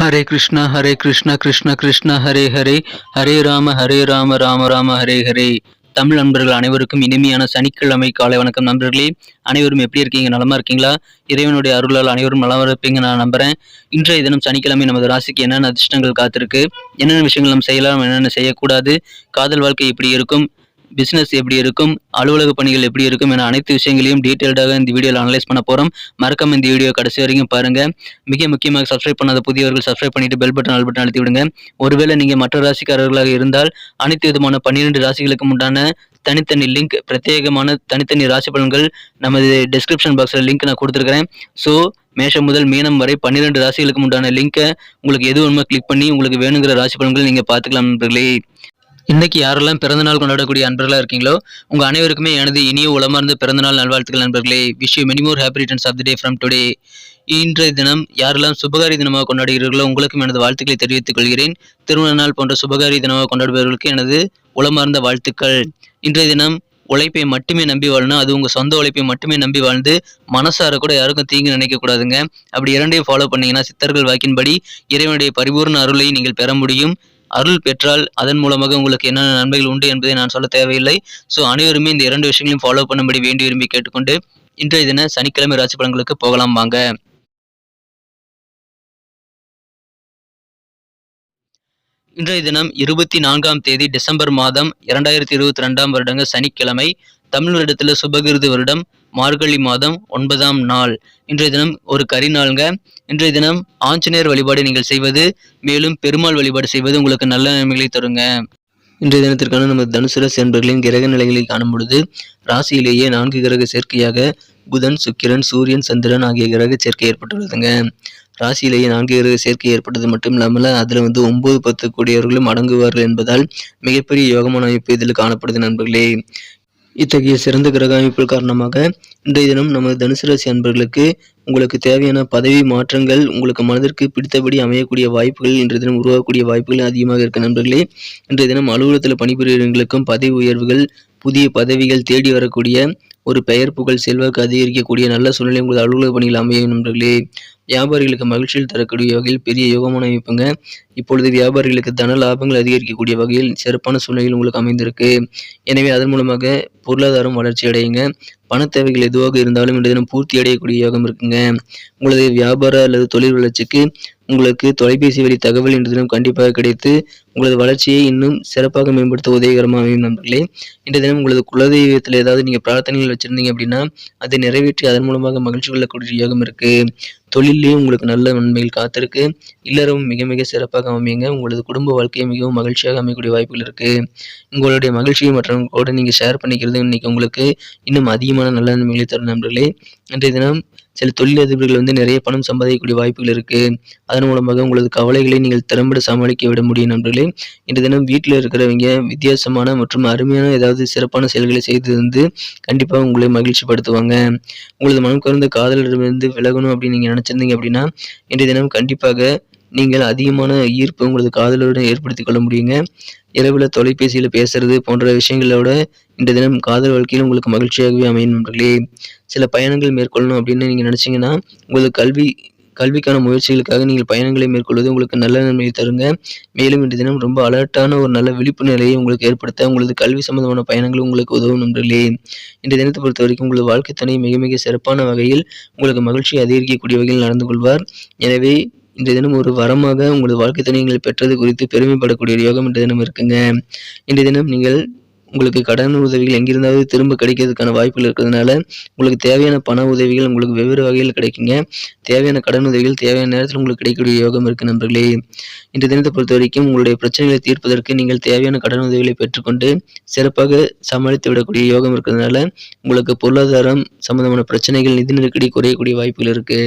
ஹரே கிருஷ்ணா ஹரே கிருஷ்ணா கிருஷ்ணா கிருஷ்ணா ஹரே ஹரே ஹரே ராம ஹரே ராம ராம ராம ஹரே ஹரே. தமிழ் நண்பர்கள் அனைவருக்கும் இனிமையான சனிக்கிழமை காலை வணக்கம் நண்பர்களே. அனைவரும் எப்படி இருக்கீங்க? நலமா இருக்கீங்களா? இறைவனுடைய அருளால் அனைவரும் நலமா இருப்பீங்க நான் நம்புறேன். இன்றைய தினம் சனிக்கிழமை நமது ராசிக்கு என்னென்ன அதிர்ஷ்டங்கள் காத்திருக்கு? என்னென்ன விஷயங்கள் நம்ம செய்யலாம் என்னென்ன செய்யக்கூடாது? காதல் வாழ்க்கை எப்படி இருக்கும்? பிஸ்னஸ் எப்படி இருக்கும் அலுவலக பணிகள் எப்படி இருக்கும் என அனைத்து விஷயங்களையும் டீட்டெயில்டாக இந்த வீடியோவில் அனலைஸ் பண்ண போகிறோம் மறக்காம இந்த வீடியோ கடைசி வரைக்கும் பாருங்கள் மிக முக்கியமாக சப்ஸ்கிரைப் பண்ணாத புதியவர்கள் சப்ஸ்கிரைப் பண்ணிட்டு பெல் பட்டன் ஆல் பட்டன் அழுத்தி விடுங்க. ஒருவேளை நீங்கள் மற்ற ராசிக்காரர்களாக இருந்தால் அனைத்து விதமான பன்னிரெண்டு ராசிகளுக்கு உண்டான தனித்தனி லிங்க் பிரத்யேகமான தனித்தனி ராசி பலன்கள் நமது டிஸ்கிரிப்ஷன் பாக்ஸில் லிங்க் நான் கொடுத்துருக்கிறேன். ஸோ மேஷம் முதல் மீனம் வரை பன்னிரெண்டு ராசிகளுக்கு உண்டான லிங்கை உங்களுக்கு எது வேணுமோ கிளிக் பண்ணி உங்களுக்கு வேணுங்கிற ராசி பலன்கள் நீங்கள் பார்த்துக்கலாம் நண்பர்களே. இன்றைக்கி யாரெல்லாம் பிறந்தநாள் கொண்டாடக்கூடிய அன்பர்களாக இருக்கீங்களோ உங்கள் அனைவருக்குமே எனது இனிய உளமார்ந்த பிறந்தநாள் நல்வாழ்த்துக்கள் நண்பர்களே. Wish you many more happy returns of the day from today இன்றைய தினம் யாரெல்லாம் சுபகாரி தினமாக கொண்டாடுகிறீர்களோ உங்களுக்கும் எனது வாழ்த்துக்களை தெரிவித்துக் கொள்கிறேன். திருமண நாள் போன்ற சுபகாரி தினமாக கொண்டாடுபவர்களுக்கு எனது உளமார்ந்த வாழ்த்துக்கள். இன்றைய தினம் உழைப்பை மட்டுமே நம்பி வாழணும். அது உங்கள் சொந்த உழைப்பை மட்டுமே நம்பி வாழ்ந்து மனசார கூட யாருக்கும் தீங்கு நினைக்கக்கூடாதுங்க அப்படி இரண்டையும் ஃபாலோ பண்ணீங்கன்னா சித்தர்கள் வாக்கின்படி இறைவனுடைய பரிபூர்ண அருளை நீங்கள் பெற முடியும். அருள் பெற்றால் அதன் மூலமாக உங்களுக்கு என்னென்ன நன்மைகள் உண்டு என்பதை நான் சொல்ல தேவையில்லை. ஸோ அனைவருமே இந்த இரண்டு விஷயங்களையும் ஃபாலோ பண்ணும்படி வேண்டி விரும்பி கேட்டுக்கொண்டு இன்றைய தின சனிக்கிழமை ராசி பலன்களுக்கு போகலாம் வாங்க. இன்றைய தினம் இருபத்தி நான்காம் தேதி டிசம்பர் மாதம் இரண்டாயிரத்தி இருபத்தி ரெண்டாம் வருடங்க சனிக்கிழமை. தமிழ் வருடத்தில் சுபகிருது வருடம். மார்கழி மாதம் ஒன்பதாம் நாள். இன்றைய தினம் ஒரு கரி நாளுங்க. இன்றைய தினம் ஆஞ்சநேயர் வழிபாடு நீங்கள் செய்வது மேலும் பெருமாள் வழிபாடு செய்வது உங்களுக்கு நல்ல நன்மைகளை தருங்க. இன்றைய தினத்திற்கான நமது தனுசு ராசி அன்பர்களின் கிரக நிலைகளை காணும் பொழுது ராசியிலேயே நான்கு கிரக சேர்க்கையாக புதன் சுக்கிரன் சூரியன் சந்திரன் ஆகிய கிரக சேர்க்கை ஏற்பட்டுள்ளதுங்க. ராசியிலேயே நான்கு கிரக சேர்க்கை ஏற்பட்டது மட்டும் இல்லாமல் அதில் வந்து ஒன்பது பத்து கூடியவர்களும் அடங்குவார்கள் என்பதால் மிகப்பெரிய யோகமான அமைப்பு இதில் காணப்படுது நண்பர்களே. இத்தகைய சிறந்த கிரக அமைப்பில் காரணமாக இன்றைய தினம் நமது தனுசு ராசி அன்பர்களுக்கு உங்களுக்கு தேவையான பதவி மாற்றங்கள் உங்களுக்கு மனதிற்கு பிடித்தபடி அமையக்கூடிய வாய்ப்புகள் இன்றைய தினம் உருவாகக்கூடிய வாய்ப்புகள் அதிகமாக இருக்க நண்பர்களே இன்றைய தினம் அலுவலகத்தில் பணிபுரியவர்களுக்கும் பதவி உயர்வுகள் புதிய பதவிகள் தேடி வரக்கூடிய ஒரு பெயர் புகழ் செல்வாக்கு அதிகரிக்கக்கூடிய நல்ல சூழ்நிலை உங்களது அலுவலக பணிகள் அமையும் நண்பர்களே. வியாபாரிகளுக்கு மகிழ்ச்சியில் தரக்கூடிய வகையில் பெரிய யோகமான அமைப்புங்க. இப்பொழுது வியாபாரிகளுக்கு தன லாபங்கள் அதிகரிக்கக்கூடிய வகையில் சிறப்பான சூழ்நிலையில் உங்களுக்கு அமைந்திருக்கு. எனவே அதன் மூலமாக பொருளாதாரம் வளர்ச்சி அடையுங்க. பண தேவைகள் எதுவாக இருந்தாலும் இன்றைய தினம் பூர்த்தி அடையக்கூடிய யோகம் இருக்குங்க. உங்களது வியாபார அல்லது தொழில் வளர்ச்சிக்கு உங்களுக்கு தொலைபேசி வழி தகவல் இன்று தினம் கண்டிப்பாக கிடைத்து உங்களது வளர்ச்சியை இன்னும் சிறப்பாக மேம்படுத்த உதவிகரமாக அமையும் நண்பர்களே. இன்றைய தினம் உங்களது குலதெய்வத்தில் ஏதாவது நீங்கள் பிரார்த்தனைகள் வச்சுருந்தீங்க அப்படின்னா அதை நிறைவேற்றி அதன் மூலமாக மகிழ்ச்சி கொள்ளக்கூடிய யோகம் இருக்குது தொழிலையும் உங்களுக்கு நல்ல நன்மைகள் காத்திருக்கு. இல்லறவும் மிக மிக சிறப்பாக அமையுங்க. உங்களது குடும்ப வாழ்க்கையை மிகவும் மகிழ்ச்சியாக அமையக்கூடிய வாய்ப்புகள் இருக்குது உங்களுடைய மகிழ்ச்சியை மற்றவங்களோட நீங்கள் ஷேர் பண்ணிக்கிறது இன்னைக்கு உங்களுக்கு இன்னும் அதிகமான நல்ல நன்மைகளை தரும் நண்பர்களே. இன்றைய தினம் சில தொழிலதிபர்கள் வந்து நிறைய பணம் சம்பாதிக்கக்கூடிய வாய்ப்புகள் இருக்குது அதன் மூலமாக உங்களது கவலைகளை நீங்கள் திறம்பட சமாளிக்க விட முடியும் நண்பர்களே. இன்று தினம் வீட்டில் இருக்கிறவங்க வித்தியாசமான மற்றும் அருமையான ஏதாவது சிறப்பான செயல்களை செய்து வந்து கண்டிப்பாக உங்களை மகிழ்ச்சிப்படுத்துவாங்க. உங்களது மனம் குறைந்த காதலரிடமிருந்து விலகணும் அப்படின்னு நீங்கள் நினச்சிருந்தீங்க அப்படின்னா இன்றைய தினம் கண்டிப்பாக நீங்கள் அதிகமான ஈர்ப்பு உங்களது காதலருடன் ஏற்படுத்திக் கொள்ள முடியுங்க. இரவில் தொலைபேசியில் பேசுறது போன்ற விஷயங்களோட இந்த தினம் காதல் வாழ்க்கையில் உங்களுக்கு மகிழ்ச்சியாகவே அமையும் நண்பர்களே. சில பயணங்கள் மேற்கொள்ளணும் அப்படின்னு நீங்கள் நினச்சிங்கன்னா உங்களது கல்வி கல்விக்கான முயற்சிகளுக்காக நீங்கள் பயணங்களை மேற்கொள்வது உங்களுக்கு நல்ல நன்மையை தருங்க. மேலும் இன்று தினம் ரொம்ப அலர்ட்டான ஒரு நல்ல விழிப்பு நிலையை உங்களுக்கு ஏற்படுத்த உங்களது கல்வி சம்பந்தமான பயணங்கள் உங்களுக்கு உதவும் நண்பர்களே. இன்றைய தினத்தை பொறுத்த வரைக்கும் உங்களது வாழ்க்கை துணை மிக மிக சிறப்பான வகையில் உங்களுக்கு மகிழ்ச்சியை அதிகரிக்கக்கூடிய வகையில் நடந்து கொள்வார். எனவே இன்றைய தினம் ஒரு வரமாக உங்களது வாழ்க்கை துணைகளை பெற்றது குறித்து பெருமைப்படக்கூடிய ஒரு யோகம் இன்றைய தினம் இருக்குங்க. இன்றைய தினம் நீங்கள் உங்களுக்கு கடன் உதவிகள் எங்கிருந்தாவது திரும்ப கிடைக்கிறதுக்கான வாய்ப்புகள் இருக்கிறதுனால உங்களுக்கு தேவையான பண உதவிகள் உங்களுக்கு வெவ்வேறு வகையில் கிடைக்குங்க. தேவையான கடன் உதவிகள் தேவையான நேரத்தில் உங்களுக்கு கிடைக்கக்கூடிய யோகம் இருக்கு நண்பர்களே. இன்றைய தினத்தை பொறுத்த வரைக்கும் உங்களுடைய பிரச்சனைகளை தீர்ப்பதற்கு நீங்கள் தேவையான கடன் உதவிகளை பெற்றுக்கொண்டு சிறப்பாக சமாளித்து விடக்கூடிய யோகம் இருக்கிறதுனால உங்களுக்கு பொருளாதாரம் சம்பந்தமான பிரச்சனைகள் நிதி நெருக்கடி குறையக்கூடிய வாய்ப்புகள் இருக்குது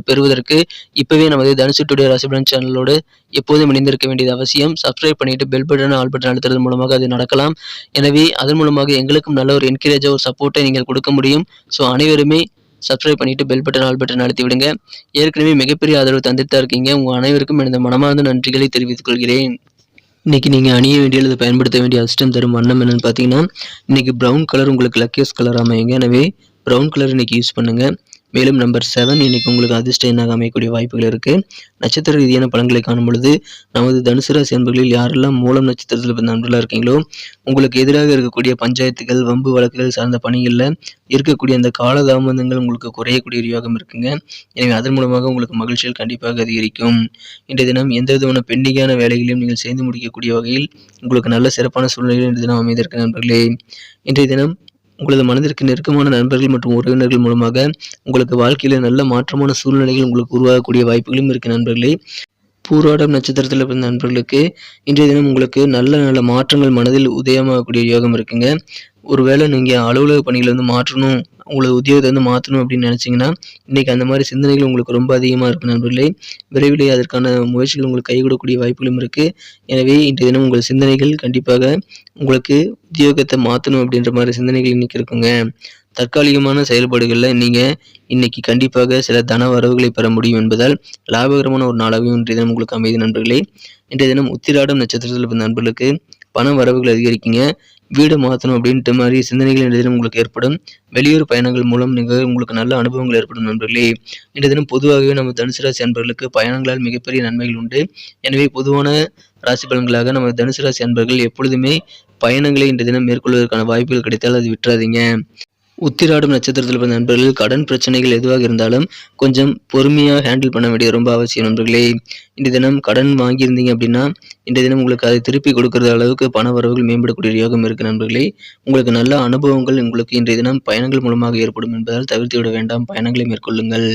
பெறுவதற்கு இப்போவே நமது தனுசு டுடே ராசிபலன் சேனலோடு எப்போதும் இணைந்திருக்க வேண்டியது அவசியம். சப்ஸ்கிரைப் பண்ணிட்டு பெல் பட்டன் ஆல் பட்டன் அழுத்துறது மூலமாக அது நடக்கலாம். எனவே அதன் மூலமாக எங்களுக்கும் நல்ல ஒரு என்கரேஜாக ஒரு சப்போர்ட்டை நீங்கள் கொடுக்க முடியும். ஸோ அனைவருமே சப்ஸ்கிரைப் பண்ணிட்டு பெல் பட்டன் ஆல் பட்டன் அழுத்தி விடுங்க. ஏற்கனவே மிகப்பெரிய ஆதரவு தந்துட்டு தான் இருக்கீங்க. உங்கள் அனைவருக்கும் எனது மனமார்ந்த நன்றிகளை தெரிவித்துக் கொள்கிறேன். இன்றைக்கி நீங்கள் அணிய வேண்டிய அல்லது பயன்படுத்த வேண்டிய அதிர்ஷ்டம் தரும் வண்ணம் என்னென்னு பார்த்தீங்கன்னா இன்றைக்கி ப்ரௌன் கலர் உங்களுக்கு லக்கியஸ்ட் கலர் அமையுங்க. எனவே ப்ரௌன் கலர் இன்னைக்கு யூஸ் பண்ணுங்கள் மேலும் நம்பர் செவன் இன்னைக்கு உங்களுக்கு அதிர்ஷ்ட எண்ணாக அமையக்கூடிய வாய்ப்புகள் இருக்கு. நட்சத்திர ரீதியான பலன்களை காணும் பொழுது நமது தனுசு ராசி அன்பர்களில் யாரெல்லாம் மூலம் நட்சத்திரத்தில் பிறந்த நண்பர்களாக இருக்கீங்களோ உங்களுக்கு எதிராக இருக்கக்கூடிய பஞ்சாயத்துகள் வம்பு வழக்குகள் சார்ந்த பணிகளில் இருக்கக்கூடிய அந்த காலதாமதங்கள் உங்களுக்கு குறையக்கூடிய யோகம் இருக்குங்க. எனவே அதன் மூலமாக உங்களுக்கு மகிழ்ச்சிகள் கண்டிப்பாக அதிகரிக்கும். இன்றைய தினம் எந்த விதமான பெண்டிங்கான வேலைகளையும் நீங்கள் செய்து முடிக்கக்கூடிய வகையில் உங்களுக்கு நல்ல சிறப்பான சூழ்நிலைகள் இன்றைய தினம் அமைந்திருக்க நண்பர்களே. இன்றைய தினம் உங்களது மனதிற்கு நெருக்கமான நண்பர்கள் மற்றும் உறவினர்கள் மூலமாக உங்களுக்கு வாழ்க்கையில் நல்ல மாற்றமான சூழ்நிலைகள் உங்களுக்கு உருவாகக்கூடிய வாய்ப்புகளும் இருக்கு நண்பர்களே. பூராடம் நட்சத்திரத்தில் பிறந்த நண்பர்களுக்கு இன்றைய தினம் உங்களுக்கு நல்ல நல்ல மாற்றங்கள் மனதில் உதயமாகக்கூடிய யோகம் இருக்குங்க. ஒருவேளை நீங்கள் அலுவலக பணிகளை வந்து மாற்றணும் உங்களது உத்தியோகத்தை வந்து மாற்றணும் அப்படின்னு நினச்சிங்கன்னா இன்றைக்கி அந்த மாதிரி சிந்தனைகள் உங்களுக்கு ரொம்ப அதிகமாக இருக்கும் நண்பர்களே. விரைவிலே அதற்கான முயற்சிகள் உங்களுக்கு கைகூடக்கூடிய வாய்ப்புகளும் இருக்குது எனவே இன்றைய தினம் உங்கள் சிந்தனைகள் கண்டிப்பாக உங்களுக்கு உத்தியோகத்தை மாற்றணும் அப்படின்ற மாதிரி சிந்தனைகள் இன்றைக்கி இருக்குங்க. தற்காலிகமான செயல்பாடுகளில் நீங்கள் இன்னைக்கு கண்டிப்பாக சில தன வரவுகளை பெற முடியும் என்பதால் லாபகரமான ஒரு நாளாகவும் இன்றைய தினம் உங்களுக்கு அமைதி நண்பர்களே. இன்றைய தினம் உத்திராடம் நட்சத்திரத்தில் பிறந்த நண்பர்களுக்கு பண வரவுகள் அதிகரிக்குங்க. வீடு மாற்றணும் அப்படின்ட்டு மாதிரி சிந்தனைகள் இன்றைய தினம் உங்களுக்கு ஏற்படும். வெளியூர் பயணங்கள் மூலம் நீங்கள் உங்களுக்கு நல்ல அனுபவங்கள் ஏற்படும் நண்பர்களே. இன்றைய தினம் பொதுவாகவே நம்ம தனுசு ராசி அன்பர்களுக்கு பயணங்களால் மிகப்பெரிய நன்மைகள் உண்டு. எனவே பொதுவான ராசி பலன்களாக நம்ம தனுசு ராசி அன்பர்கள் எப்பொழுதுமே பயணங்களை இன்றைய தினம் மேற்கொள்வதற்கான வாய்ப்புகள் கிடைத்தால் அது விட்டுறாதீங்க. உத்திராடும் நட்சத்திரத்தில் பிறந்த நண்பர்கள் கடன் பிரச்சனைகள் எதுவாக இருந்தாலும் கொஞ்சம் பொறுமையாக ஹேண்டில் பண்ண வேண்டியது ரொம்ப அவசியம் நண்பர்களே. இன்றைய தினம் கடன் வாங்கியிருந்தீங்க அப்படின்னா இன்றைய தினம் உங்களுக்கு அதை திருப்பி கொடுக்கறது அளவுக்கு பண வரவுகள் மேம்படக்கூடிய யோகம் இருக்கு நண்பர்களே. உங்களுக்கு நல்ல அனுபவங்கள் உங்களுக்கு இன்றைய தினம் பயணங்கள் மூலமாக ஏற்படும் என்பதால் தவிர்த்து விட வேண்டாம். பயணங்களை மேற்கொள்ளுங்கள்.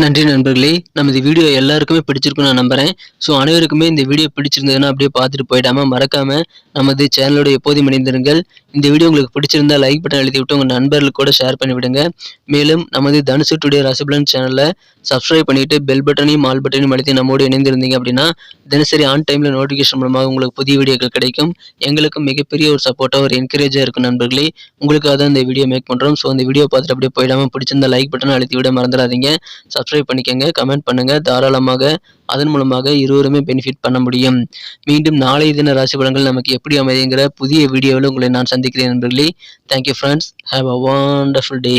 நன்றி நண்பர்களே. நமது வீடியோ எல்லாருக்குமே பிடிச்சிருக்கும்னு நான் நம்புறேன். ஸோ அனைவருக்குமே இந்த வீடியோ பிடிச்சிருந்ததுன்னா அப்படியே பார்த்துட்டு போயிடாம மறக்காம நமது சேனலோட எப்போதும் இணைந்திருங்கள். இந்த வீடியோ உங்களுக்கு பிடிச்சிருந்தா லைக் பட்டன் எழுதி விட்டு உங்கள் நண்பர்களுக்கு கூட ஷேர் பண்ணி விடுங்க. மேலும் நமது தனுசு டுடே ரசபலன் சேனலை சப்ஸ்கிரைப் பண்ணிட்டு பெல் பட்டனையும் ஆல் பட்டனையும் அழுத்தி நம்மோடு இணைந்திருந்தீங்க அப்படின்னா தினசரி ஆன் டைமில் நோட்டிஃபிகேஷன் மூலமாக உங்களுக்கு புதிய வீடியோக்கள் கிடைக்கும். எங்களுக்கும் மிகப்பெரிய ஒரு சப்போர்ட்டாக ஒரு என்கரேஜாக இருக்கும் நண்பர்களே. உங்களுக்காக தான் இந்த வீடியோ மேக் பண்ணுறோம் ஸோ இந்த வீடியோ பார்த்துட்டு அப்படியே போயிடாம பிடிச்சிருந்தா லைக் பட்டன் அழுத்தி விட மறந்துடாதீங்க. சப்ஸ்கிரைப் பண்ணிக்கோங்க கமெண்ட் பண்ணுங்க தாராளமாக அதன் மூலமாக இருவருமே பெனிஃபிட் பண்ண முடியும். மீண்டும் நாளைய தின ராசி பலன்கள் நமக்கு எப்படி அமைதிங்கிற புதிய வீடியோவில் உங்களை நான் சந்திக்கிறேன் நண்பர்களே. Thank you friends have a wonderful day